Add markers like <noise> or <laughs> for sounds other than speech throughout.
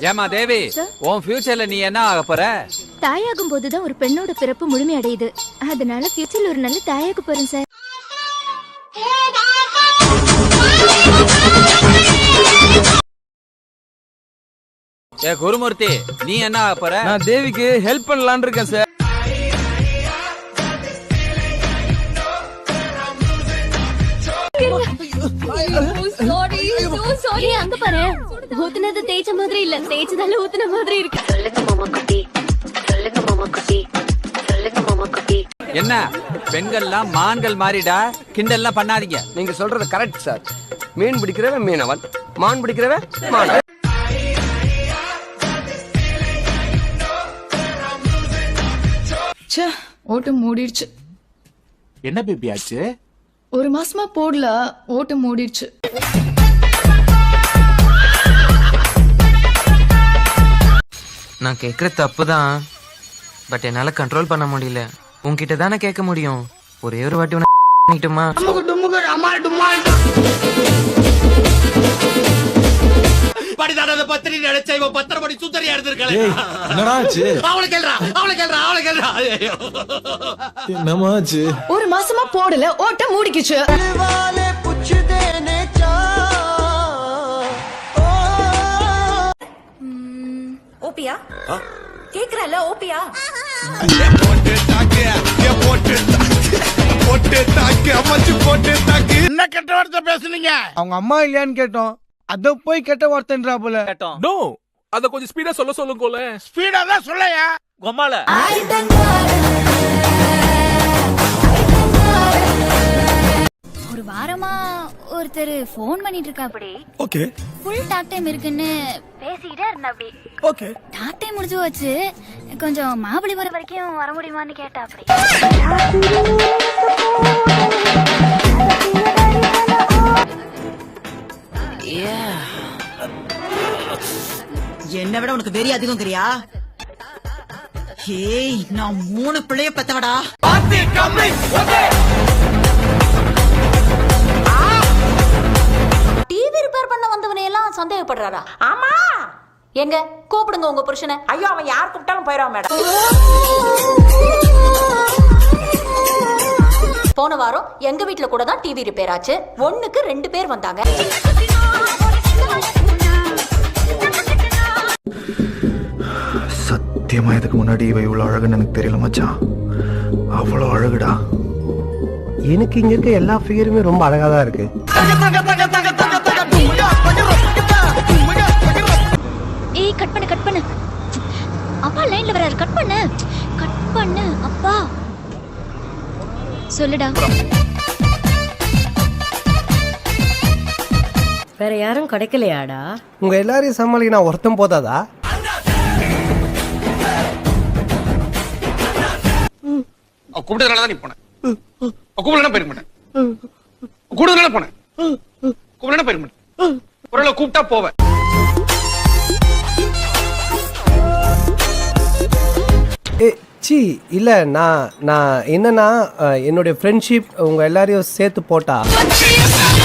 ஏமா தேவி. உன் ஃபியூச்சர்ல நீ என்ன ஆக போற? தாயாகும் போதுதான் ஒரு பெண்ணோட பிறப்பு முழுமையடையுது. அதனால ஃபியூச்சர்ல ஒரு நல்ல தாயாக போறேன் சார் ஏ குருமூர்த்தி நீ என்ன ஆக போற? நான் தேவிக்கு ஹெல்ப் பண்ணலாம்னு இருக்கேன் சார் ஏய், அங்க பாரு. ஊத்துனது தேய்ச்ச மாதிரி இல்ல. தேய்ச்சதால ஊத்துன மாதிரி இருக்கு. சொல்லுங்க மாமா குட்டி சொல்லுங்க மாமா குட்டி சொல்லுங்க மாமா குட்டி என்ன? பெண்கள்லாம் மான்கள் மாறிடா. கிண்டல்லாம் பண்ணாதீங்க. நீங்க சொல்றது கரெக்ட் சார் மீன் பிடிக்கிறவன் மீனவன். மான் பிடிக்கிறவன் மான். ச்சே ஓட்டு மூடிடுச்சு. என்ன பேபி ஆச்சு? ஒரு மாசமா போடல ஓட்டு மூடிடுச்சு. நான் கேட்குற தப்பு தான் பட் என்னால் கண்ட்ரோல் பண்ண முடியல. உன்கிட்ட தானே கேட்க முடியும். ஒரே ஒரு வாட்டி உன <laughs> பண்ணிட்டுமா? படிதானத பத்திரி நினைச்ச இவன் பத்திர மணி சுத்தரியா இருந்திருக்கல அவளை கேள்றா அவளை கேள்றா அவளை கேள்றா. ஐயோ. என்னமா ஆச்சு? ஒரு மாசமா போடல ஓட்ட மூடிக்குச்சு. ஓபியா? கேக்குறல ஓபியா? என்ன கெட்ட வார்த்தை பேசுனீங்க? அவங்க அம்மா இல்லையான்னு கேட்டோம். அத போய் கெட்ட வார்த்தைன்றா போல நோ அத கொஞ்சம் ஸ்பீடா சொல்ல சொல்லுங்க ஸ்பீடா தான் சொல்லையா? கொமால ஒருத்தர் ஃபோன் பண்ணிட்டு இருக்கா அப்படி ஓகே. ஃபுல் டாக் டைம் இருக்குன்னு பேசிக்கிட்டே இருந்தா அப்படி ஓகே. டாக் டைம் முடிஞ்சு வச்சு கொஞ்சம் மகாபலிபுரம் வரைக்கும் வர முடியுமான்னு கேட்டா அப்படி என்ன விட உனக்கு வெறி அதிகம் தெரியா ஏய் நான் மூணு பிள்ளைய பெத்தவடா. ரிப்பேர் பண்ண வந்தவனை எல்லாம் சந்தேகப்படுறாரா? ஆமா. எங்க? கூப்பிடுங்க உங்க புருஷனை. ஐயோ அவன் யார் கூப்பிட்டாலும் போயிடுவான் மேடம். போன வாரம் எங்க வீட்ல கூட தான் டிவி ரிப்பேர் ஆச்சு. ஒண்ணுக்கு ரெண்டு பேர் வந்தாங்க. சத்தியமா இதுக்கு முன்னாடி இவ இவ்வளவு அழகுன்னு எனக்கு தெரியல மச்சான். அவ்வளோ அழகுடா. எனக்கு இங்க இருக்க எல்லா ஃபிகருமே ரொம்ப அழகா தான் இருக்கு. அப்பா லைன்ல வராரு கட் பண்ணு. கட் பண்ணு அப்பா. சொல்லுடா. வேற யாரும் கிடைக்கலையாடா? உங்க எல்லாரையும் சமாளிக்க நான் ஒருத்தன் போதாதா? கூப்பிட்டதுனால தான் நீ போன. கூப்பிடலாம் போயிருக்க மாட்டேன். கூடுதலான போனேன் கூப்பிடலாம் போயிருக்க மாட்டேன். ஒரு கூப்பிட்டா போவேன். சி இல்லை நான் நான் என்னன்னா என்னுடைய ஃப்ரெண்ட்ஷிப் உங்க எல்லாரையும் சேர்த்து போட்டா.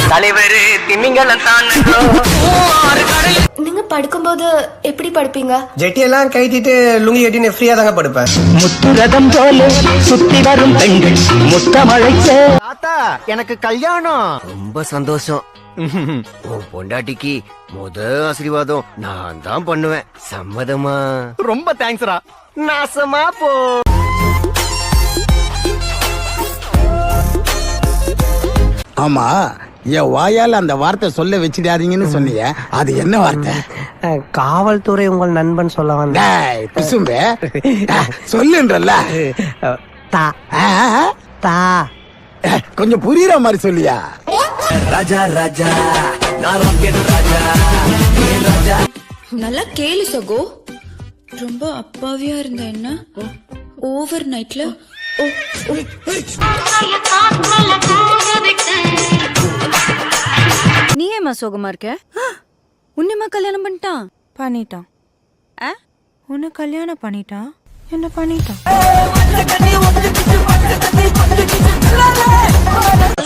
தலைவர் திமிங்கலத்தான்? தான் படுக்கும்போது எப்படி படுப்பீங்க? ஜெட்டியெல்லாம் கைட்டிட்டு லுங்கி கட்டின்னு ஃப்ரீயா தாங்க படுப்பேன். முத்துரதம் போல சுத்தி வரும் பெண்கள் முத்தமழைக்க தாத்தா எனக்கு கல்யாணம். ரொம்ப சந்தோஷம். உன் பொண்டாட்டிக்கு முத ஆசீர்வாதம் நான் தான் பண்ணுவேன். சம்மதமா? ரொம்ப தேங்க்ஸ்ரா நாசமா போ. ஆமா என் வாயால அந்த வார்த்தை சொல்ல வச்சிடாதீங்கன்னு சொன்னீங்க அது என்ன வார்த்தை? காவல்துறை உங்கள் நண்பன் சொல்ல வந்தேன் டேய், பிசும்பே. சொல்லுன்றல்ல. தா. தா. கொஞ்சம் புரியுற மாதிரி சொல்லியா? ராஜா ராஜா. நல்லா கேளு சகோ. ரொம்ப அப்பாவியா இருந்த என்ன? ஓவர் நைட்ல நீ ஏமா சோகமா இருக்க? உன்னிமா கல்யாணம் பண்ணிட்டான்? பண்ணிட்டான். ஆ? உன்னை கல்யாணம் பண்ணிட்டான். என்ன பண்ணிட்டான்?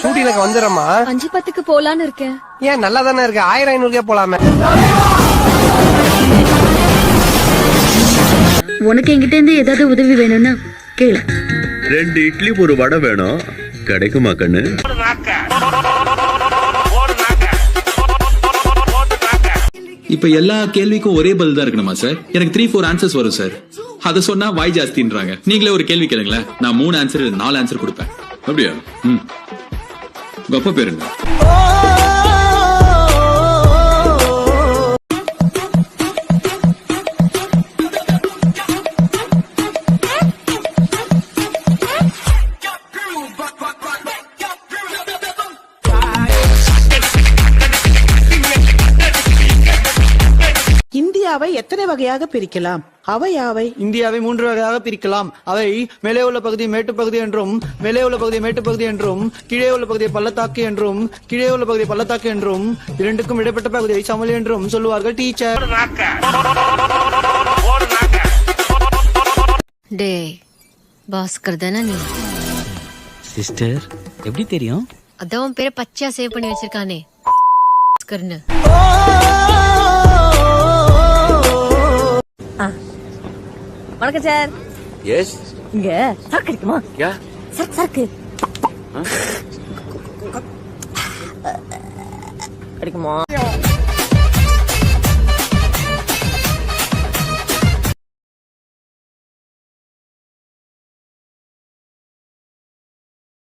ஷூட்டிங்க்கு வந்துடுறமா அஞ்சு பத்துக்கு போலான்னு இருக்கேன். ஏன் நல்லா தானே இருக்கு? ஆயிரம் ஐநூறுக்கே போலாமே. உனக்கு என்கிட்ட இருந்து ஏதாவது உதவி வேணும்னா கேளு. ரெண்டு இட்லி ஒரு வடை வேணும். கிடைக்குமா கண்ணு? இப்ப எல்லா கேள்விக்கும் ஒரே பதில் தான் இருக்கணுமா சார் எனக்கு த்ரீ ஃபோர் ஆன்சர்ஸ் வரும் சார் அத சொன்னா வாய் ஜாஸ்தின்றாங்க. நீங்களே ஒரு கேள்வி கேளுங்களேன். நான் மூணு ஆன்சர் நாலு ஆன்சர் கொடுப்பேன். அப்படியா? ம். உங்க அப்பா பேரு என்ன? இந்தியாவை எத்தனை வகையாக பிரிக்கலாம்? அவை யாவை? இந்தியாவை மூன்று வகையாக பிரிக்கலாம். அவை மேலே உள்ள பகுதி மேட்டுப்பகுதி என்றும் மேலே உள்ள பகுதி மேட்டுப்பகுதி என்றும் கீழே உள்ள பகுதியை பள்ளத்தாக்கு என்றும் கீழே உள்ள பகுதி பள்ளத்தாக்கு என்றும் இரண்டுக்கும் இடைப்பட்ட பகுதியை சமலி என்றும் சொல்லுவார்கள் டீச்சர். டே பாஸ்கர் தானே நீ? சிஸ்டர் எப்படி தெரியும்? அதான் உன் பேரை பச்சையா சேவ் பண்ணி வச்சிருக்கானே. பாஸ்கர்னு. வணக்கம் சார். எஸ் இங்க சரக்கு கிடைக்குமா யா சரக்கு சரக்கு. கிடைக்குமா